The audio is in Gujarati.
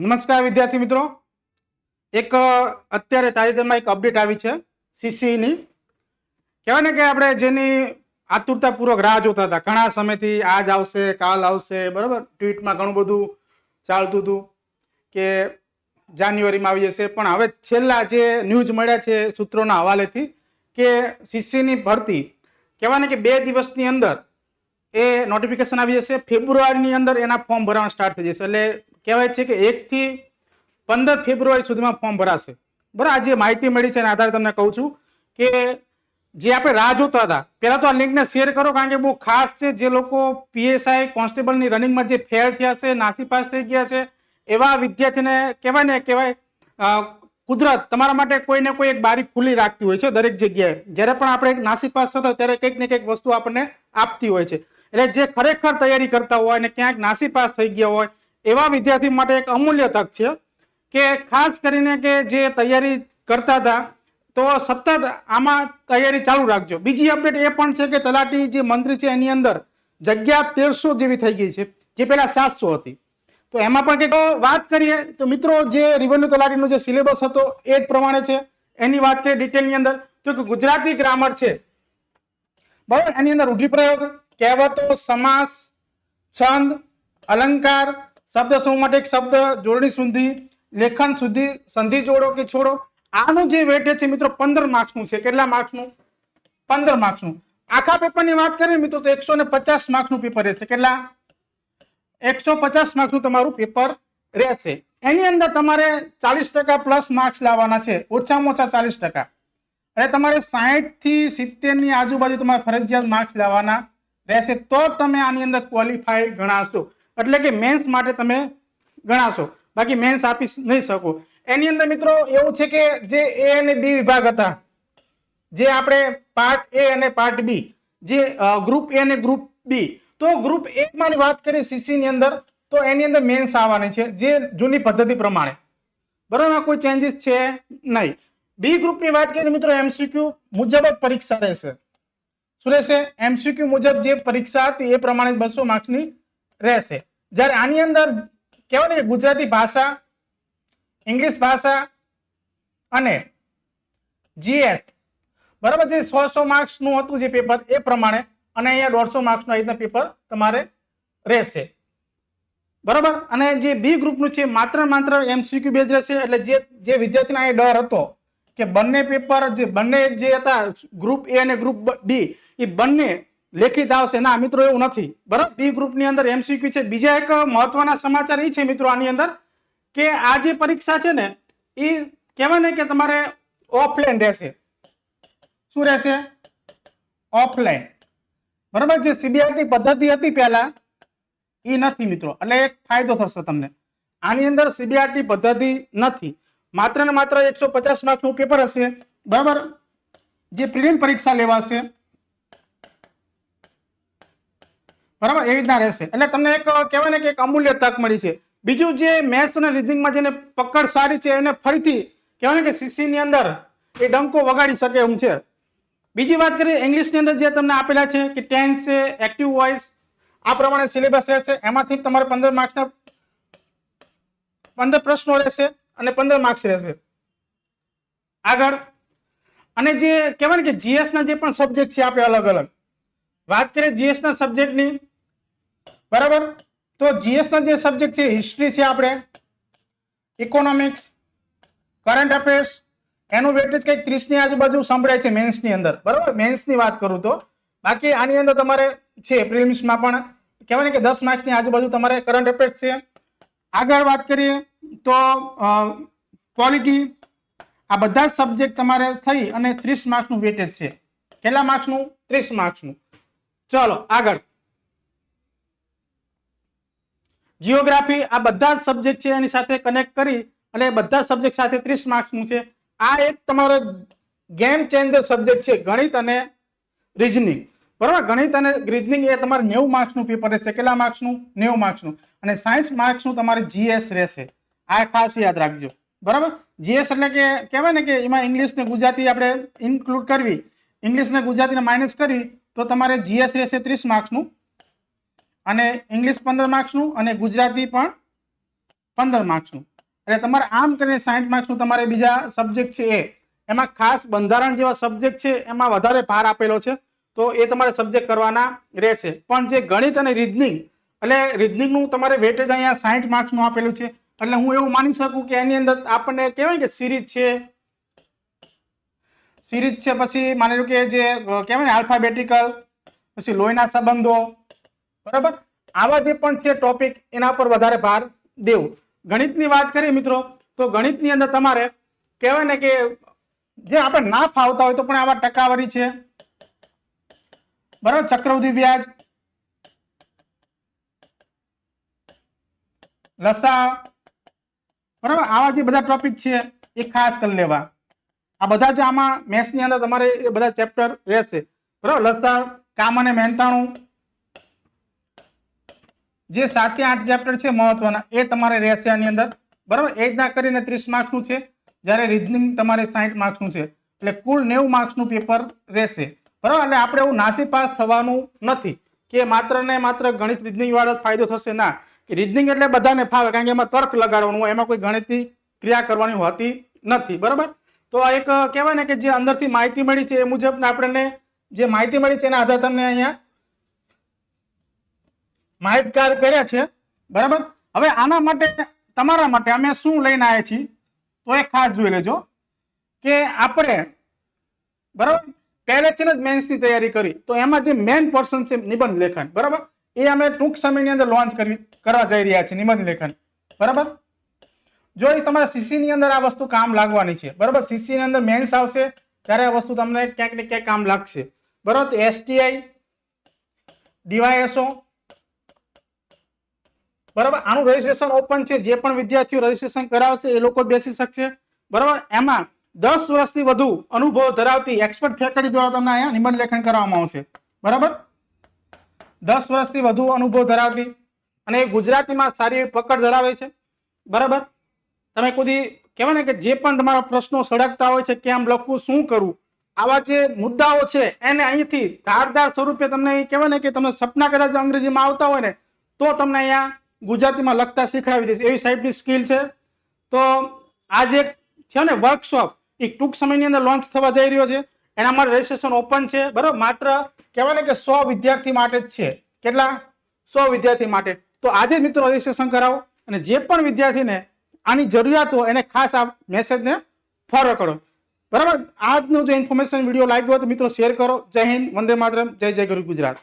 નમસ્કાર વિદ્યાર્થી મિત્રો. એક અત્યારે તાજેતરમાં એક અપડેટ આવી છે સીસીઈની કહેવાય ને કે આપણે જેની આતુરતાપૂર્વક રાહ જોતા હતા. ઘણા સમયથી આજ આવશે, કાલ આવશે, બરાબર? ટ્વીટમાં ઘણું બધું ચાલતું હતું કે જાન્યુઆરીમાં આવી જશે. પણ હવે છેલ્લા જે ન્યૂઝ મળ્યા છે સૂત્રોના હવાલેથી કે સીસીની ભરતી, કહેવાય કે બે દિવસની અંદર એ નોટિફિકેશન આવી જશે. ફેબ્રુઆરીની અંદર એના ફોર્મ ભરવાનું સ્ટાર્ટ થઈ જશે. એટલે કહેવાય છે કે એકથી પંદર ફેબ્રુઆરી સુધીમાં ફોર્મ ભરાશે. બરાબર? આ જે માહિતી મળી છે એના આધારે તમને કહું છું કે જે આપણે રાહ જોતા હતા, પહેલાં તો આ લિંકને શેર કરો કારણ કે બહુ ખાસ છે. જે લોકો પીએસઆઈ કોન્સ્ટેબલની રનિંગમાં જે ફેલ થયા છે, નાસી પાસ થઈ ગયા છે, એવા વિદ્યાર્થીને કહેવાય ને કહેવાય કુદરત તમારા માટે કોઈ ને કોઈ એક બારી ખુલ્લી રાખતી હોય છે દરેક જગ્યાએ. જ્યારે પણ આપણે એક નાસી પાસ થતા ત્યારે કંઈક ને કંઈક વસ્તુ આપણને આપતી હોય છે. એટલે જે ખરેખર તૈયારી કરતા હોય અને ક્યાંક નાસી પાસ થઈ ગયા હોય એવા વિદ્યાર્થી માટે એક અમૂલ્ય તક છે કે ખાસ કરીને કે જે તૈયારી કરતા હતા, તો સતત આમાં તૈયારી ચાલુ રાખજો. બીજી અપડેટ એ પણ છે કે તલાટી જે મંત્રી છે, એની અંદર જગ્યા તેરસો જેવી થઈ ગઈ છે, જે પહેલા સાતસો હતી. તો એમાં પણ કંઈક વાત કરીએ, તો મિત્રો જે રિવન્યુ તલાટીનો જે સિલેબસ હતો, એ જ પ્રમાણે છે. એની વાત કરીએ ડિટેલની અંદર, તો કે ગુજરાતી ગ્રામર છે. બરાબર? એની અંદર રૂઢિપ્રયોગ, કહેવતો, સમાસ, છંદ, અલંકાર શબ્દ સમૂહ માટે? એક શબ્દ જોડણી સુધી, લેખન સુધી, સંધિ જોડો કે છોડો? આનું જે વેટેજ છે મિત્રો, પંદર માર્ક્સનું છે. કેટલા માર્ક્સનું? પંદર માર્ક્સનું. આખા પેપરની વાત કરીએ મિત્રો, તો એકસો ને પચાસ માર્ક્સનું પેપર રહેશે. કેટલા? એકસો પચાસ માર્ક્સનું તમારું પેપર રહેશે. એની અંદર તમારે ચાલીસ ટકા પ્લસ માર્ક્સ લાવવાના છે. ઓછામાં ઓછા ચાલીસ ટકા. અને તમારે સાહીઠથી સિત્તેરની આજુબાજુ તમારે ફરજિયાત માર્ક્સ લાવવાના રહેશે. તો તમે આની અંદર ક્વોલિફાય ગણાશો. એટલે કે મેન્સ માટે તમે ગણાશો. બાકી મેન્સ આપી નહીં શકો. એની અંદર મિત્રો એવું છે કે જે એ અને બી વિભાગ હતા, જે આપણે પાર્ટ એ અને પાર્ટ બી જે ગ્રુપ એ અને ગ્રુપ બી તો ગ્રુપ એકમાંની વાત કરીએ સીસીની અંદર, તો એની અંદર મેન્સ આવવાની છે, જે જૂની પદ્ધતિ પ્રમાણે. બરાબર? કોઈ ચેન્જીસ છે નહીં. બી ગ્રુપની વાત કરીએ મિત્રો એમસીક્યુ મુજબ જ પરીક્ષા રહેશે. શું રહેશે? એમસીક્યુ મુજબ જે પરીક્ષા હતી એ પ્રમાણે બસો માર્ક્સની રહેશે. જ્યારે આની અંદર કહેવાય ને ગુજરાતી ભાષા, ઇંગ્લિશ ભાષા અને જીએસ બરાબર જે સો સો માર્ક્સનું હતું જે પેપર એ પ્રમાણે અને અહીંયા દોઢસો માર્ક્સનું આ રીતના પેપર તમારે રહેશે. બરાબર? અને જે બી ગ્રુપનું છે, માત્ર માત્ર એમસીક્યુ બેઝ રહેશે, એટલે જે જે વિદ્યાર્થીને એ ડર હતો કે બંને પેપર જે બંને જે હતા ગ્રુપ એ અને ગ્રુપ ડી એ બંને લેખિત આવશે. ના, મિત્રો, એવું નથી. બરાબર? બી ગ્રુપની અંદર એમસીક્યુ છે. બીજા એક મહત્વના સમાચાર એ છે, મિત્રો, આની અંદર, કે આ જે પરીક્ષા છે ને, એ કહેવાય ને કે તમારે ઓફલાઈન રહેશે. શું રહેશે? ઓફલાઈન બરાબર? જે સીબીઆઈની પદ્ધતિ હતી પહેલા, એ નથી, મિત્રો. એટલે એક ફાયદો થશે તમને. આની અંદર સીબીઆરટી પદ્ધતિ નથી. માત્ર ને માત્ર એકસો પચાસ માર્કનું પેપર હશે? બરાબર? જે પ્રિલિમ પરીક્ષા લેવાશે બરાબર? એવી રીતના રહેશે. એટલે તમને એક કહેવાય ને કે એક અમૂલ્ય તક મળી છે. બીજું જે મેથ્સ અને રીઝનિંગમાં જેને પકડ સારી છે એને ફરીથી કહેવાય ને કે સીસીની અંદર એ ડંકો વગાડી શકે એમ છે. બીજી વાત કરીએ ઇંગ્લિશની અંદર જે તમને આપેલા છે કે ટેન્સ છે એક્ટિવ વોઇસ આ પ્રમાણે સિલેબસ રહેશે. એમાંથી તમારે પંદર માર્ક્સના પંદર પ્રશ્નો રહેશે અને પંદર માર્ક્સ રહેશે. આગળ, અને જે કહેવાય ને કે જીએસના જે પણ સબ્જેક્ટ છે આપણે અલગ અલગ વાત કરીએ જીએસના સબ્જેક્ટની બરાબર? તો જીએસ ના જે સબ્જેક્ટ છે હિસ્ટ્રી છે આપણે. ઇકોનોમિક્સ કરંટ અફેર્સ એનું વેટેજ કંઈક ત્રીસની આજુબાજુ સંભળાય છે મેન્સની અંદર. બરાબર? મેન્સની વાત કરું તો. બાકી આની અંદર તમારે છે પ્રિલિમ્સમાં પણ કહેવાય ને કે દસ માર્ક્સની આજુબાજુ તમારે કરંટ અફેર્સ છે. આગળ વાત કરીએ તો ક્વોલિટી આ બધા જ સબ્જેક્ટ તમારે થઈ અને ત્રીસ માર્ક્સનું વેટેજ છે. કેટલા માર્ક્સનું? ત્રીસ માર્ક્સનું. ચલો, આગળ. જીઓગ્રાફી આ બધા જ સબ્જેક્ટ છે, એની સાથે કનેક્ટ કરી અને બધા સબ્જેક્ટ સાથે ત્રીસ માર્ક્સનું છે આ એક તમારો ગેમ ચેન્જર સબ્જેક્ટ છે, ગણિત અને રિઝનિંગ બરાબર? ગણિત અને રિઝનિંગ એ તમારે નેવું માર્ક્સનું પેપર રહેશે. કેટલા માર્ક્સનું નેવું માર્ક્સનું અને સાયન્સ માર્ક્સનું તમારે જીએસ રહેશે. આ ખાસ યાદ રાખજો. બરાબર? જીએસ એટલે કે, કહેવાય ને કે એમાં ઇંગ્લિશ ને ગુજરાતી આપણે ઇન્ક્લુડ કરવી. ઇંગ્લિશ ને ગુજરાતીને માઇનસ કરવી તો તમારે જીએસ રહેશે ત્રીસ માર્ક્સનું અને ઇંગ્લિશ પંદર માર્ક્સનું અને ગુજરાતી પણ પંદર માર્ક્સનું એટલે તમારે આમ કરીને સાઠ માર્ક્સનું તમારે બીજા સબ્જેક્ટ છે એ. એમાં ખાસ બંધારણ જેવા સબ્જેક્ટ છે, એમાં વધારે ભાર આપેલો છે. તો એ તમારે સબ્જેક્ટ કરવાના રહેશે. પણ જે ગણિત અને રિઝનિંગ એટલે રિઝનિંગનું તમારે વેટેજ અહીંયા સાઠ માર્ક્સનું આપેલું છે. એટલે હું એવું માની શકું કે એની અંદર આપણને કહેવાય કે સિરીઝ છે. સિરીઝ છે પછી માની લો કે જે કહેવાય ને આલ્ફાબેટિકલ પછી લોહીના સંબંધો બરાબર? આવા જે પણ છે ટોપિક એના પર વધારે ભાર દેવો. ગણિતની વાત કરીએ મિત્રો, તો ગણિતની અંદર તમારે કહેવાય ને કે જે આપણે ના ફાવતા હોય તો પણ આવા ટકાવારી છે. બરાબર? ચક્રવૃદ્ધિ વ્યાજ, લસા, બરાબર? આવા જે બધા ટોપિક છે, એ ખાસ કરી લેવા. આ બધા જ આમાં મેથ્સની અંદર તમારે એ બધા ચેપ્ટર રહેશે. બરાબર? લસા, કામ અને મહેનતાણું જે સાતથી આઠ ચેપ્ટર છે મહત્વના. એ તમારે રહેશે આની અંદર. બરાબર? એ રીતના કરીને ત્રીસ માર્ક્સનું છે. જ્યારે રિઝનિંગ તમારે સાઠ માર્ક્સનું છે. એટલે કુલ નેવું માર્ક્સનું પેપર રહેશે. બરાબર? એટલે આપણે એવું નાસી પાસ થવાનું નથી કે માત્ર ને માત્ર ગણિત રિઝનિંગ જ ફાયદો થશે ના. કે રિઝનિંગ એટલે બધાને ફાવે, કારણ કે એમાં તર્ક લગાડવાનું, એમાં કોઈ ગણિતની ક્રિયા કરવાની હોતી નથી. બરાબર? તો આ એક કહેવાય ને કે જે અંદરથી માહિતી મળી છે એ મુજબ આપણને જે માહિતી મળી છે એના આધારે તમને અહીંયા માહિતગાર કર્યા છે. બરાબર? હવે આના માટે, તમારા માટે અમે શું લઈને આવ્યા છીએ? તો એ ખાસ જોઈ લેજો. કે આપણે, બરાબર? પહેલેથી જ મેન્સની તૈયારી કરી. તો એમાં જે મેન પોર્શન છે, નિબંધ લેખન. બરાબર? એ અમે ટૂંક સમયની અંદર લોન્ચ કરવી, કરવા જઈ રહ્યા છીએ, નિબંધ લેખન. બરાબર? જો એ તમારા સીસીની અંદર આ વસ્તુ કામ લાગવાની છે. બરાબર? સીસીની અંદર મેન્સ આવશે, ત્યારે આ વસ્તુ તમને ક્યાંક ને ક્યાંક કામ લાગશે. બરાબર? એસટીઆઈ ડીવાયએસઓ બરાબર? આનું રજીસ્ટ્રેશન ઓપન છે, જે પણ વિદ્યાર્થીઓ રજીસ્ટ્રેશન કરાવશે, એ લોકો બેસી શકશે. બરાબર? એમાં દસ વર્ષથી વધુ અનુભવ ધરાવતી એક્સપર્ટ ફેકલ્ટી દ્વારા તમને અહીંયા નિબંધ લેખન કરવામાં આવશે. બરાબર? દસ વર્ષથી વધુ અનુભવ ધરાવતી અને ગુજરાતીમાં સારી પકડ ધરાવે છે. બરાબર? તમે કોઈ કહેવાય ને કે જે પણ તમારા પ્રશ્નો સળગતા હોય છે કેમ લખવું, શું કરવું, આવા જે મુદ્દાઓ છે, એને અહીંથી ધારદાર સ્વરૂપે તમને કહેવાય ને કે તમને સપના કદાચ અંગ્રેજીમાં આવતા હોય ને, તો તમને અહીંયા ગુજરાતીમાં લખતા શીખડાવી દઈશ. એવી સાહેબની સ્કિલ છે. તો આ જે છે ને વર્કશોપ એ ટૂંક સમયની અંદર લોન્ચ થવા જઈ રહ્યો છે. એના માટે રજીસ્ટ્રેશન ઓપન છે. બરાબર? માત્ર કહેવાય ને કે સો વિદ્યાર્થી માટે જ છે. કેટલા? સો વિદ્યાર્થી માટે. તો આજે મિત્રો રજીસ્ટ્રેશન કરાવો અને જે પણ વિદ્યાર્થીને આની જરૂરિયાત હોય એને ખાસ આ મેસેજને ફોલો કરો. બરાબર? આજનો જે ઇન્ફોર્મેશન વીડિયો લાગ્યો હોય તો મિત્રો શેર કરો. જય હિન્દ, વંદે માતરમ, જય જય ગુરુ ગુજરાત.